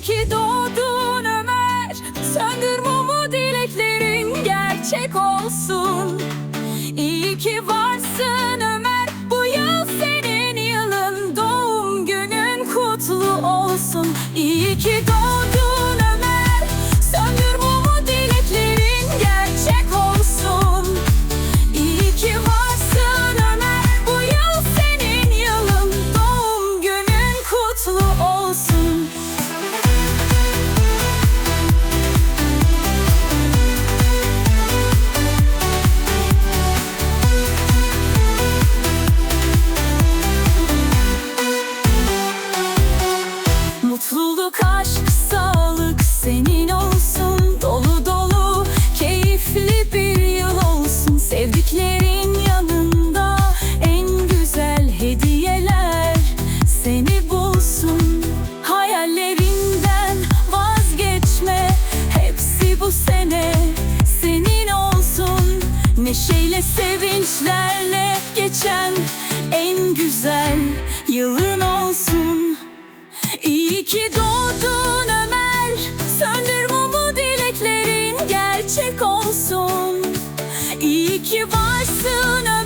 İyi ki doğdun Ömer. Söndür mumu dileklerin gerçek olsun. İyi ki varsın Ömer. Bu yıl senin yılın Doğum günün kutlu olsun. İyi ki doğdun güzel yılın olsun. İyi ki doğdun Ömer Söndür mumu dileklerin gerçek olsun. İyi ki varsın Ömer